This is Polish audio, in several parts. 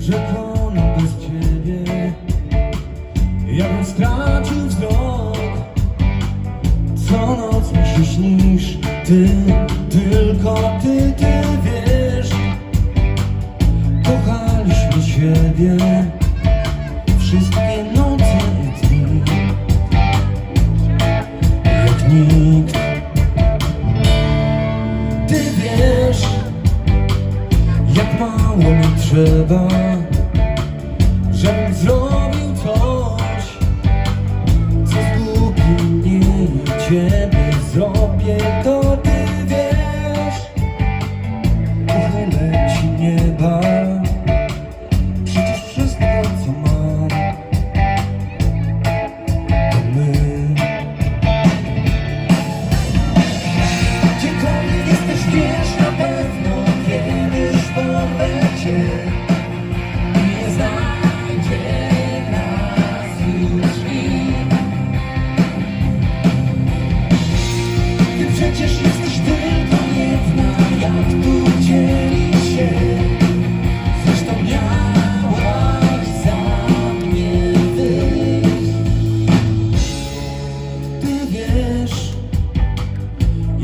rzekomo bez ciebie. Jakbym stracił wzrok. Co noc mi się Ty, tylko ty, ty wiesz. Kochaliśmy siebie Wszystkie noce i dni. Jak nikt. Ty wiesz Jak mało mi trzeba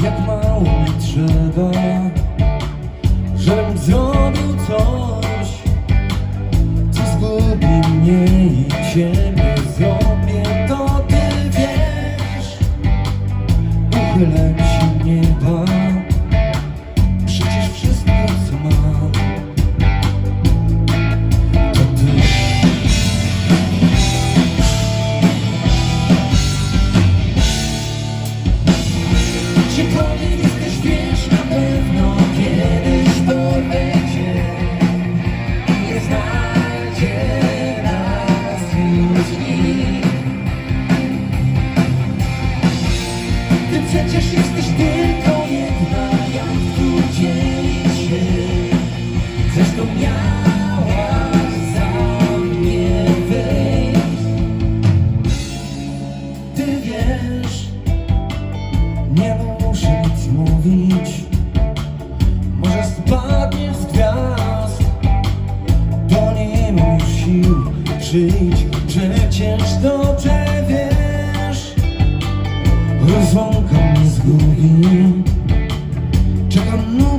Jak mało mi trzeba Żebym zrobił coś Co zgubi mnie i ciebie. Zrobię to ty wiesz. Uchylę Gdziekolwiek jesteś wiesz na pewno Kiedyś porwę cię I nie znajdzie nas już nikt. Ty przecież jesteś tylko jedna Jak tu dzielić się Zresztą miałaś za mnie wyjść. Ty wiesz Nie muszę nic mówić. Może spadnie z gwiazd. To nie mam już sił żyć Przecież dobrze wiesz. Rozłąka mnie zgubi Czekam nocą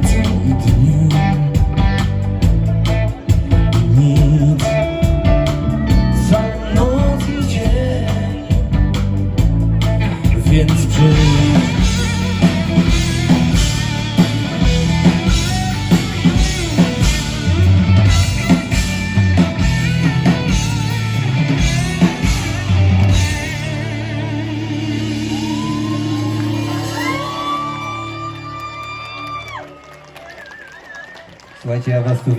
vai na Was tu.